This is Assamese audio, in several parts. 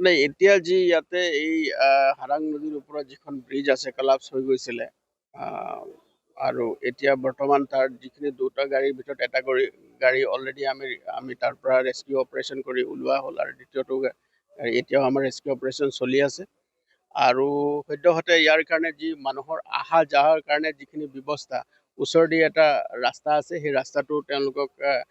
নাই এতিয়া যি ইয়াতে এই আহ, হাৰাং নদীৰ ওপৰত যিখন ব্ৰিজ আছে কলাপছ হৈ গৈছিলে আহ, আৰু এতিয়া বৰ্তমান তাৰ যিখিনি দুটা গাড়ীৰ ভিতৰত এটা গাড়ী গাড়ী অলৰেডি আমি আমি তাৰ পৰা ৰেস্কিউ অপাৰেশ্যন কৰি ওলোৱা হ'ল আৰু দ্বিতীয়টো এতিয়াও আমাৰ ৰেস্কিউ অপাৰেশ্যন চলি আছে। আৰু সদ্যহতে ইয়াৰ কাৰণে যি মানুহৰ অহা যোৱাৰ কাৰণে যিখিনি ব্যৱস্থা ওচৰেদি এটা ৰাস্তা আছে সেই ৰাস্তাটো তেওঁলোকক আহ, আহ,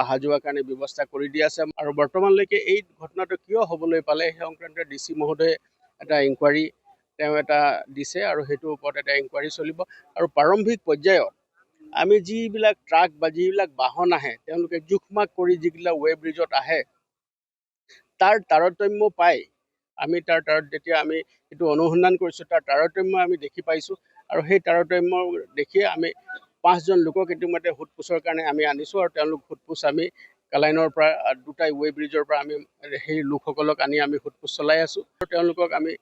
অহা যোৱাৰ কাৰণে ব্যৱস্থা কৰি দি আছে। আৰু বৰ্তমানলৈকে এই ঘটনাটো কিয় হ'বলৈ পালে, সেই সংক্ৰান্তত ডি চি মহোদয়ে এটা ইনকুৱাৰী তেওঁ এটা দিছে আৰু সেইটোৰ ওপৰত এটা ইনকুৱাৰী চলিব। আৰু প্ৰাৰম্ভিক পৰ্যায়ত আমি যিবিলাক ট্ৰাক বা যিবিলাক বাহন আহে, তেওঁলোকে জোখ মাখ কৰি যিবিলাক ৱে ব্ৰিজত আহে, তাৰ তাৰতম্য পাই আমি তাৰ তাৰত যেতিয়া আমি সেইটো অনুসন্ধান কৰিছোঁ, তাৰ তাৰতম্য আমি দেখি পাইছোঁ। আৰু সেই তাৰতম্য দেখিয়ে আমি পাঁচজন লোকক ইতিমধ্যে সোধপোছৰ কাৰণে আমি আনিছোঁ আৰু তেওঁলোক সোধপোছ আমি কালাইনৰ পৰা আহ, দুটা ৱে ব্ৰিজৰ পৰা আমি সেই লোকসকলক আনি আমি সোধপোছ চলাই আছোঁ। আৰু তেওঁলোকক আমি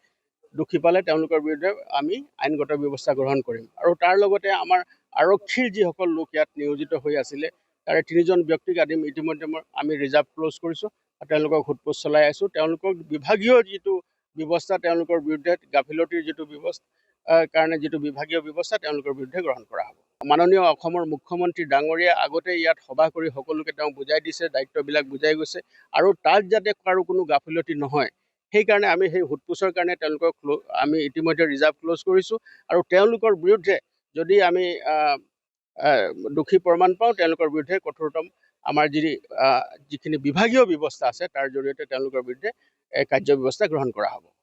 দোষী পালে তেওঁলোকৰ বিৰুদ্ধে আমি আইনগত ব্যৱস্থা গ্ৰহণ কৰিম। আৰু তাৰ লগতে আমাৰ আৰক্ষীৰ যিসকল লোক ইয়াত নিয়োজিত হৈ আছিলে তাৰে তিনিজন ব্যক্তিক আদি ইতিমধ্যে আমি ৰিজাৰ্ভ ক্ল'জ কৰিছোঁ আৰু তেওঁলোকক সোধপোছ চলাই আছোঁ। তেওঁলোকক বিভাগীয় যিটো ব্যৱস্থা তেওঁলোকৰ বিৰুদ্ধে গাফিলতিৰ যিটো ব্যৱস্থা কাৰণে যিটো বিভাগীয় ব্যৱস্থা তেওঁলোকৰ বিৰুদ্ধে গ্ৰহণ কৰা হ'ব। মাননীয় অসমৰ মুখ্যমন্ত্ৰী ডাঙৰীয়া আগতে ইয়াত সভা কৰি সকলোকে তেওঁ বুজাই দিছে দায়িত্ববিলাক বুজাই গৈছে আৰু তাত যাতে কাৰো কোনো গাফিলতি নহয় সেইকাৰণে আমি সেই সোধপোছৰ কাৰণে তেওঁলোকক আমি ইতিমধ্যে ৰিজাৰ্ভ ক্ল'জ কৰিছোঁ আৰু তেওঁলোকৰ বিৰুদ্ধে যদি আমি দোষী প্ৰমাণ পাওঁ তেওঁলোকৰ বিৰুদ্ধে কঠোৰতম আমাৰ যি যিখিনি বিভাগীয় ব্যৱস্থা আছে তাৰ জৰিয়তে তেওঁলোকৰ বিৰুদ্ধে এ, কাৰ্য ব্যৱস্থা গ্ৰহণ কৰা হ'ব।